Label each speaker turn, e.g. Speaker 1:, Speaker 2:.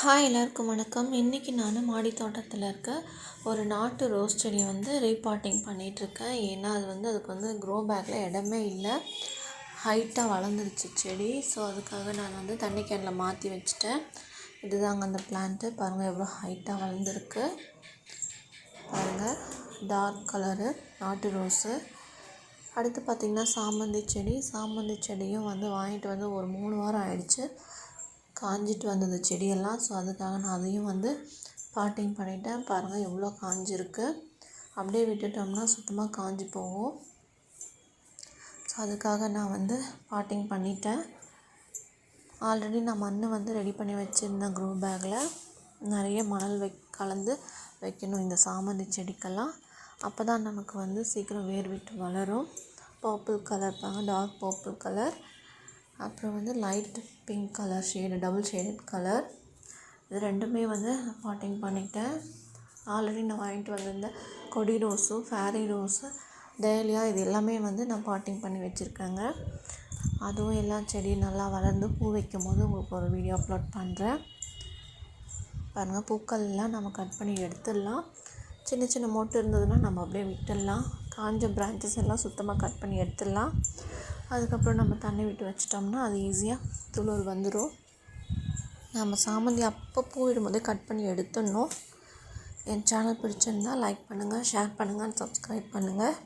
Speaker 1: Hi எல்லாருக்கும் வணக்கம். இன்றைக்கி நான் மாடி தோட்டத்தில் இருக்க ஒரு நாட்டு ரோஸ் செடியை வந்து ரீபாட்டிங் பண்ணிகிட்ருக்கேன் ஏன்னா அது வந்து அதுக்கு வந்து க்ரோ பேக்கில் இடமே இல்லை. ஹைட்டாக வளர்ந்துருச்சு செடி. ஸோ அதுக்காக நான் வந்து தண்ணி கேனில் மாற்றி வச்சுட்டேன். இதுதாங்க அந்த பிளான்ட்டு பாருங்கள் எவ்வளோ ஹைட்டாக வளர்ந்துருக்கு. பாருங்கள் டார்க் கலரு நாட்டு ரோஸு அடுத்து பார்த்திங்கன்னா சாமந்தி செடி. சாமந்தி செடியும் வந்து வாங்கிட்டு வந்து ஒரு மூணு வாரம் ஆயிடுச்சு. காஞ்சிட்டு வந்தது செடியெல்லாம். ஸோ அதுக்காக நான் அதையும் வந்து பாட்டிங் பண்ணிட்டேன். பாருங்கள் எவ்வளோ காஞ்சிருக்கு. அப்படியே விட்டுட்டோம்னா சுத்தமாக காஞ்சி போகும். ஸோ அதுக்காக நான் வந்து பாட்டிங் பண்ணிட்டேன். ஆல்ரெடி நான் மண் வந்து ரெடி பண்ணி வச்சுருந்தேன் க்ரோ பேக்கில் நிறைய மணல் வை கலந்து வைக்கணும் இந்த சாமந்தி செடிக்கெல்லாம். அப்போ தான் நமக்கு வந்து சீக்கிரம் வேர் விட்டு வளரும். பர்பிள் கலர் பாருங்கள் டார்க் பர்பிள் கலர் அப்புறம் வந்து light pink colour shade double shaded colour இது ரெண்டுமே வந்து நான் பாட்டிங் பண்ணிட்டேன் ஆல்ரெடி நான் வாங்கிட்டு வந்திருந்த கொடி ரோஸும் ஃபேரி ரோஸு டேலியா இது எல்லாமே வந்து நான் பாட்டிங் பண்ணி வச்சுருக்கேங்க. அதுவும் எல்லாம் செடி நல்லா வளர்ந்து பூ வைக்கும் போது உங்களுக்கு ஒரு வீடியோ அப்லோட் பண்ணுறேன் பாருங்கள் பூக்கள்லாம் நம்ம கட் பண்ணி எடுத்துடலாம். சின்ன சின்ன மொட்டு இருந்ததுன்னா நம்ம அப்படியே விட்டுடலாம். காஞ்ச பிரான்ச்சஸ் எல்லாம் சுத்தமாக கட் பண்ணி எடுத்துடலாம். அதுக்கப்புறம் நம்ம தண்ணி விட்டு வச்சிட்டோம்னா அது ஈஸியாக துளுர் வந்துடும் நம்ம சாமந்தி அப்போ பூ விடும்போதே கட் பண்ணி எடுத்துடணும். என் சேனல் பிடிச்சிருந்தால் லைக் பண்ணுங்கள் ஷேர் பண்ணுங்கள் அண்ட் சப்ஸ்கிரைப் பண்ணுங்கள்